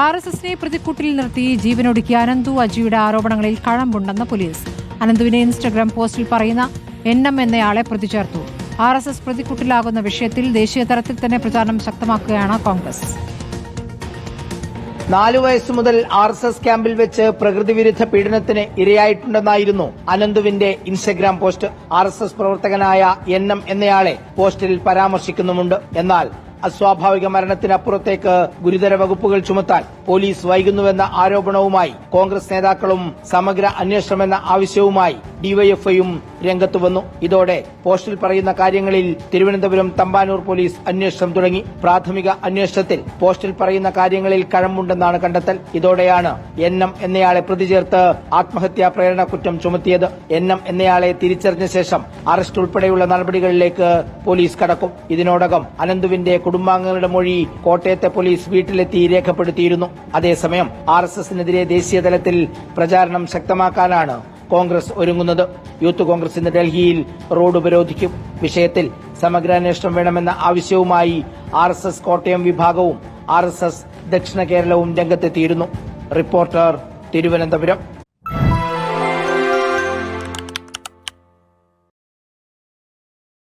R S എസിനെ പ്രതിക്കൂട്ടിൽ നിർത്തി ജീവനൊടുക്കിയ അനന്തു അജിയുടെ ആരോപണങ്ങളിൽ കഴമ്പുണ്ടെന്ന് പോലീസ്. അനന്തുവിനെ ഇൻസ്റ്റഗ്രാം പോസ്റ്റിൽ പറയുന്ന എൻ എം എന്നയാളെ പ്രതിചേർത്തു. ആർ എസ് എസ് പ്രതിക്കൂട്ടിലാകുന്ന വിഷയത്തിൽ ദേശീയ തലത്തിൽ തന്നെ പ്രചാരണം ശക്തമാക്കുകയാണ് കോൺഗ്രസ്. നാലു വയസ്സു മുതൽ ആർ എസ് എസ് ക്യാമ്പിൽ വെച്ച് പ്രകൃതിവിരുദ്ധ പീഡനത്തിന് ഇരയായിട്ടുണ്ടെന്നായിരുന്നു അനന്തുവിന്റെ Instagram post. R S S പ്രവർത്തകനായ എൻ എം എന്നയാളെ പോസ്റ്റിൽ പരാമർശിക്കുന്നുമുണ്ട്. എന്നാൽ അസ്വാഭാവിക മരണത്തിനപ്പുറത്തേക്ക് ഗുരുതര വകുപ്പുകൾ ചുമത്താൻ പോലീസ് വൈകുന്നുവെന്ന ആരോപണവുമായി കോൺഗ്രസ് നേതാക്കളും സമഗ്ര അന്വേഷണമെന്ന ആവശ്യവുമായി ഡിവൈഎഫ്ഐയും രംഗത്തു വന്നു. ഇതോടെ പോസ്റ്റിൽ പറയുന്ന കാര്യങ്ങളിൽ തിരുവനന്തപുരം തമ്പാനൂർ പോലീസ് അന്വേഷണം തുടങ്ങി. പ്രാഥമിക അന്വേഷണത്തിൽ പോസ്റ്റിൽ പറയുന്ന കാര്യങ്ങളിൽ കഴമ്പുണ്ടെന്നാണ് കണ്ടെത്തൽ. ഇതോടെയാണ് എൻ എം എന്നയാളെ പ്രതി ചേർത്ത് ആത്മഹത്യാ പ്രേരണ കുറ്റം ചുമത്തിയത്. എൻ എം എന്നയാളെ തിരിച്ചറിഞ്ഞ ശേഷം അറസ്റ്റ് ഉൾപ്പെടെയുള്ള നടപടികളിലേക്ക് പോലീസ് കടക്കും. ഇതിനോടകം അനന്തുവിന്റെ കുടുംബാംഗങ്ങളുടെ മൊഴി കോട്ടയത്തെ പോലീസ് വീട്ടിലെത്തി രേഖപ്പെടുത്തിയിരുന്നു. അതേസമയം ആർ എസ് എസിനെതിരെ ദേശീയതലത്തിൽ പ്രചാരണം ശക്തമാക്കാനാണ് കോൺഗ്രസ് ഒരുങ്ങുന്നത്. യൂത്ത് കോൺഗ്രസ് ഇന്ന് ഡൽഹിയിൽ റോഡ് ഉപരോധിക്കും. വിഷയത്തിൽ സമഗ്ര സമഗ്രാന്വേഷണം വേണമെന്ന ആവശ്യവുമായി ആർ എസ് എസ് കോട്ടയം വിഭാഗവും ആർ എസ് എസ് ദക്ഷിണ കേരളവും രംഗത്തെത്തിയിരുന്നു. റിപ്പോർട്ടർ തിരുവനന്തപുരം.